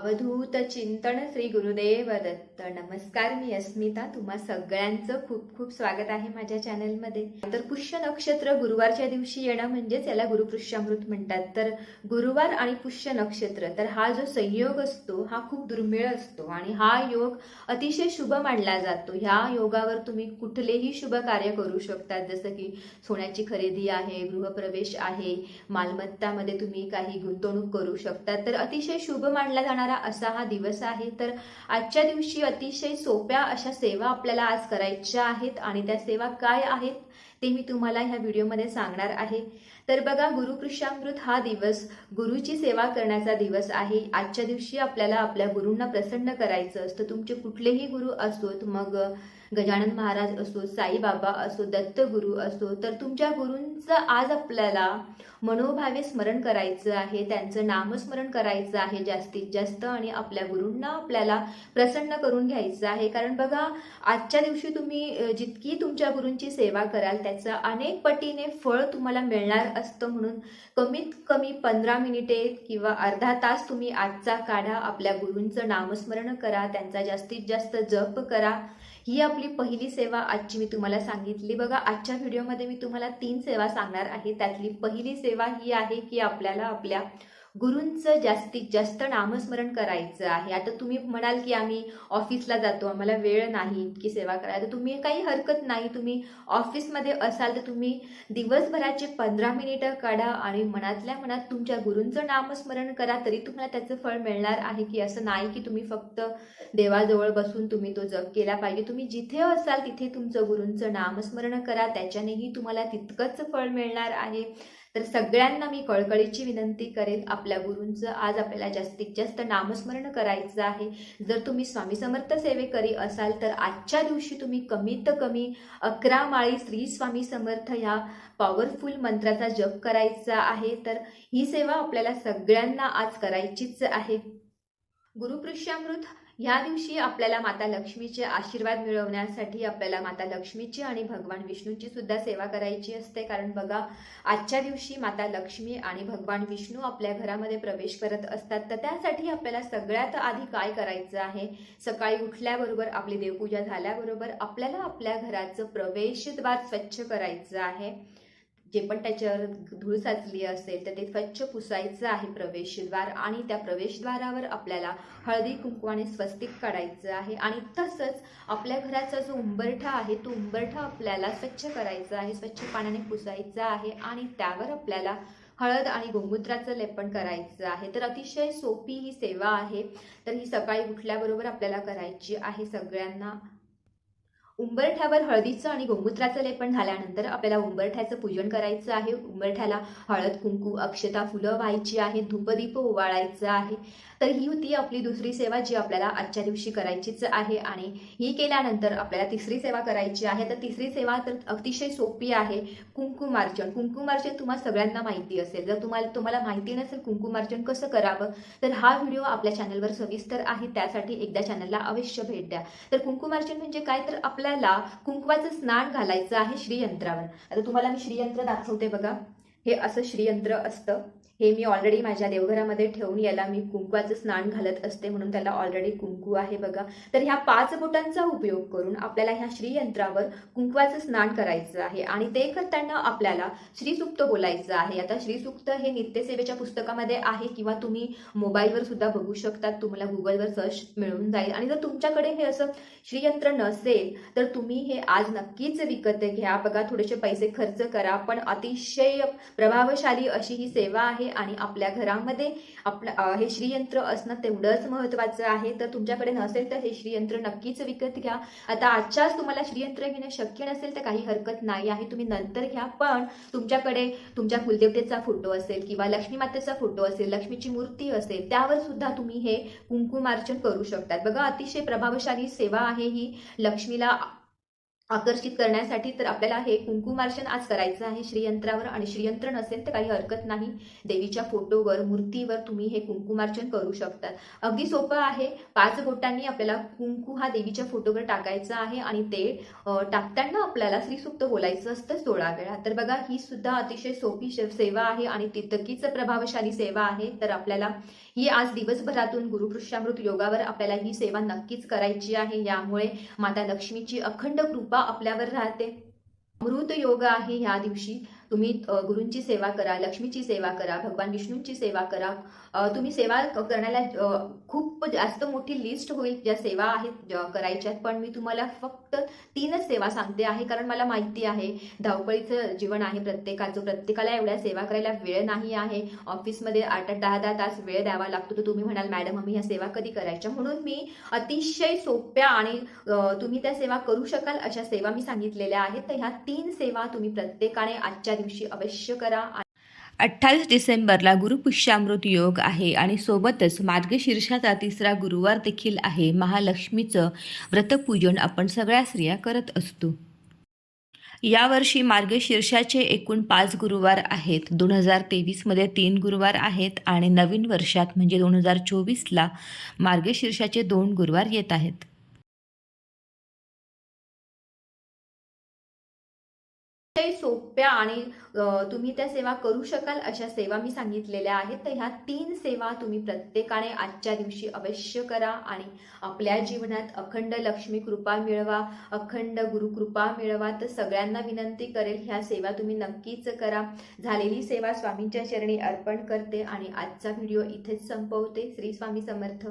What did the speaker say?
अवधूत चिंतन श्री गुरुदेव दत्त नमस्कार मी अस्मिता. तुम्हा सगळ्यांचं खूप खूप स्वागत आहे माझ्या चॅनलमध्ये. तर पुष्य नक्षत्र गुरुवारच्या दिवशी येणं म्हणजेच याला गुरुपुष्यामृत म्हणतात. तर गुरुवार आणि पुष्य नक्षत्र तर हा जो संयोग असतो हा खूप दुर्मिळ असतो आणि हा योग अतिशय शुभ मानला जातो. ह्या योगावर तुम्ही कुठलेही शुभ कार्य करू शकतात. जसं की सोन्याची खरेदी आहे गृहप्रवेश आहे मालमत्तामध्ये तुम्ही काही गुंतवणूक करू शकता तर अतिशय शुभ मानला जाणार असा हा दिवस आहे. तर आजच्या दिवशी अतिशय सोप्या अशा सेवा आपल्याला आज करायच्या आहेत आणि त्या सेवा काय आहेत ते मी तुम्हाला ह्या व्हिडिओमध्ये सांगणार आहे. तर बघा गुरुकृष्यामृत हा दिवस गुरुची सेवा करण्याचा दिवस आहे. आजच्या दिवशी आपल्याला आपल्या गुरूंना प्रसन्न करायचं असतं. तुमचे कुठलेही गुरु असोत मग गजानन महाराज असो साईबाबा असो दत्तगुरू असो तर तुमच्या गुरूंचं आज आपल्याला मनोभावे स्मरण करायचं आहे त्यांचं नामस्मरण करायचं आहे जास्तीत जास्त आणि आपल्या गुरूंना आपल्याला प्रसन्न करून घ्यायचं आहे. कारण बघा आजच्या दिवशी तुम्ही जितकी तुमच्या गुरूंची सेवा कराल त्याचं अनेक पटीने फळ तुम्हाला मिळणार असतं म्हणून कमीत कमी पंधरा मिनिटे किंवा अर्धा तास तुम्ही आजचा काढा आपल्या गुरूंचं नामस्मरण करा त्यांचा जास्तीत जास्त जप करा. ही आपली पहिली सेवा आजची मी तुम्हाला सांगितली. बघा आजच्या व्हिडिओमध्ये मी तुम्हाला तीन सेवा सांगणार आहे. त्यातली पहिली सेवा ही आहे की आपल्याला आपल्या गुरूंचं जास्तीत जास्त नामस्मरण करायचं आहे. आता तुम्ही म्हणाल की आम्ही ऑफिसला जातो आम्हाला वेळ नाही इतकी सेवा करायला. तर तुम्ही काही हरकत नाही तुम्ही ऑफिसमध्ये असाल तर तुम्ही दिवसभराचे पंधरा मिनिटं काढा आणि मनातल्या मनात तुमच्या गुरूंचं नामस्मरण करा तरी तुम्हाला त्याचं फळ मिळणार आहे की असं नाही की तुम्ही फक्त देवाजवळ बसून तुम्ही तो जप केला पाहिजे. तुम्ही जिथे असाल तिथे तुमचं गुरूंचं नामस्मरण करा त्याच्यानेही तुम्हाला तितकंच फळ मिळणार आहे. तर सगळ्यांना मी कळकळीची विनंती करेल आपल्या गुरूंचं. आज आपल्याला जास्तीत जास्त नामस्मरण करायचं आहे. जर तुम्ही स्वामी समर्थ सेवेकरी असाल तर आजच्या दिवशी तुम्ही कमीत कमी अकरा माळी श्री स्वामी समर्थ ह्या पॉवरफुल मंत्राचा जप करायचा आहे. तर ही सेवा आपल्याला सगळ्यांना आज करायचीच आहे. गुरुपृष्यामृत ह्या दिवशी आपल्याला माता लक्ष्मीचे आशीर्वाद मिळवण्यासाठी आपल्याला माता लक्ष्मीची आणि भगवान विष्णूची सुद्धा सेवा करायची असते. कारण बघा आजच्या दिवशी माता लक्ष्मी आणि भगवान विष्णू आपल्या घरामध्ये प्रवेश करत असतात. तर त्यासाठी आपल्याला सगळ्यात आधी काय करायचं आहे? सकाळी उठल्याबरोबर आपली देवपूजा झाल्याबरोबर आपल्याला आपल्या घराचं प्रवेशद्वार स्वच्छ करायचं आहे. जे पण त्याच्यावर धूळ साचली असेल तर ते स्वच्छ पुसायचं आहे प्रवेशद्वार आणि त्या प्रवेशद्वारावर आपल्याला हळदी कुंकवाने स्वस्तिक काढायचं आहे. आणि तसंच आपल्या घराचा जो उंबरठा आहे तो उंबरठा आपल्याला स्वच्छ करायचा आहे स्वच्छ पाण्याने पुसायचा आहे आणि त्यावर आपल्याला हळद आणि गोमूत्राचं लेपन करायचं आहे. तर अतिशय सोपी ही सेवा आहे. तर ही सकाळी उठल्याबरोबर आपल्याला करायची आहे सगळ्यांना. उंबरठ्यावर हळदीचं आणि गोमूत्राचं लेपन झाल्यानंतर आपल्याला उंबरठ्याचं पूजन करायचं आहे. उंबरठ्याला हळद कुंकू अक्षता फुलं व्हायची आहे धूपदीप ओवाळायचं आहे. तर ही होती आपली दुसरी सेवा जी आपल्याला आजच्या दिवशी करायचीच आहे आणि ही केल्यानंतर आपल्याला तिसरी सेवा करायची आहे. तर तिसरी सेवा तर अतिशय सोपी आहे. कुंकुमार्चन कुंकुमार्चन तुम्हाला सगळ्यांना माहिती असेल. जर तुम्हाला तुम्हाला माहिती नसेल कुंकुमार्चन कसं करावं तर हा व्हिडिओ आपल्या चॅनलवर सविस्तर आहे. त्यासाठी एकदा चॅनलला अवश्य भेट द्या. तर कुंकुमार्चन म्हणजे काय? तर आपल्या आपल्याला कुंकवाचं स्नान घालायचं आहे श्रीयंत्रावर. आता तुम्हाला मी श्रीयंत्र दाखवते बघा. हे असं श्रीयंत्र असतं. हे मी ऑलरेडी माझ्या देवघरामध्ये ठेवून याला मी कुंकवाचं स्नान घालत असते म्हणून त्याला ऑलरेडी कुंकू आहे बघा. तर ह्या पाच बोटांचा उपयोग करून आपल्याला ह्या श्रीयंत्रावर कुंकवाचं स्नान करायचं आहे आणि ते करताना आपल्याला श्रीसुक्त बोलायचं आहे. आता श्रीसुक्त हे नित्यसेवेच्या पुस्तकामध्ये आहे किंवा तुम्ही मोबाईलवर सुद्धा बघू शकतात. तुम्हाला गुगलवर सर्च मिळून जाईल. आणि जर तुमच्याकडे हे असं श्रीयंत्र नसेल तर तुम्ही हे आज नक्कीच विकत घ्या. बघा थोडेसे पैसे खर्च करा. पण अतिशय प्रभावशाली अशी ही सेवा आहे. आणि आपल्या घरामध्ये आपलं हे श्रीयंत्र असणं तेवढंच महत्त्वाचं आहे. तर तुमच्याकडे नसेल तर हे श्रीयंत्र नक्कीच विकत घ्या. आता आजच्याच तुम्हाला श्रीयंत्र घेणं शक्य नसेल तर काही हरकत नाही आहे. तुम्ही नंतर घ्या. पण तुमच्याकडे तुमच्या कुलदेवतेचा फोटो असेल किंवा लक्ष्मी मातेचा फोटो असेल लक्ष्मीची मूर्ती असेल त्यावर सुद्धा तुम्ही हे कुंकुमार्चन करू शकतात. बघा अतिशय प्रभावशाली सेवा आहे ही. लक्ष्मीला आकर्षित करण्यासाठी तर आपल्याला हे कुंकुमार्चन आज करायचं आहे. श्रीयंत्रावर आणि श्रीयंत्र नसेल तर काही हरकत नाही. देवीच्या फोटोवर मूर्तीवर तुम्ही हे कुंकुमार्चन करू शकतात अगदी सोपं आहे. पाच बोटांनी आपल्याला कुंकू हा देवीच्या फोटोवर टाकायचा आहे आणि ते टाकताना आपल्याला श्रीसुक्त बोलायचं असतं सोळा वेळा. तर बघा ही सुद्धा अतिशय सोपी सेवा आहे आणि तितकीच प्रभावशाली सेवा आहे. तर आपल्याला ही आज दिवसभरातून गुरुपृष्ठामृत योगावर आपल्याला ही सेवा नक्कीच करायची आहे. यामुळे माता लक्ष्मीची अखंड कृपा आपल्यावर राहते. अमृत योग आहे या दिवशी. तुम्ही गुरूंची सेवा करा लक्ष्मीची सेवा करा भगवान विष्णूंची सेवा करा. तुम्ही सेवा करण्याला खूप जास्त मोठी लिस्ट होईल ज्या सेवा आहेत करायच्यात. पण मी तुम्हाला फक्त तीनच सेवा सांगते आहे कारण मला माहिती आहे धावपळीचं जीवन आहे प्रत्येकाचं. प्रत्येकाला एवढ्या सेवा करायला वेळ नाही आहे. ऑफिसमध्ये आठ आठ दहा दहा तास वेळ द्यावा लागतो. तर तुम्ही म्हणाल मॅडम आम्ही ह्या सेवा कधी करायच्या? म्हणून मी अतिशय सोप्या आणि तुम्ही त्या सेवा करू शकाल अशा सेवा मी सांगितलेल्या आहेत. तर ह्या तीन सेवा तुम्ही प्रत्येकाने आजच्या दिवशी अवश्य करा अठ्ठावीस डिसेंबरला गुरुपुष्यामृत योग आहे आणि सोबतच मार्गशीर्षाचा तिसरा गुरुवार देखील आहे. महालक्ष्मीचं व्रतपूजन आपण सगळ्या स्त्रिया करत असतो. यावर्षी मार्गशीर्षाचे एकूण पाच गुरुवार आहेत. दोन हजार तेवीसमध्ये तीन गुरुवार आहेत आणि नवीन वर्षात म्हणजे दोन हजार चोवीसला मार्गशीर्षाचे दोन गुरुवार येत आहेत. अतिशय सोप्या आणि तुम्ही त्या सेवा करू शकाल अशा सेवा मी सांगितलेल्या आहेत. तर ह्या तीन सेवा तुम्ही प्रत्येकाने आजच्या दिवशी अवश्य करा आणि आपल्या जीवनात अखंड लक्ष्मी कृपा मिळवा अखंड गुरुकृपा मिळवा. तर सगळ्यांना विनंती करेल ह्या सेवा तुम्ही नक्कीच करा. झालेली सेवा स्वामींच्या चरणी अर्पण करते आणि आजचा व्हिडिओ इथेच संपवते. श्री स्वामी समर्थ.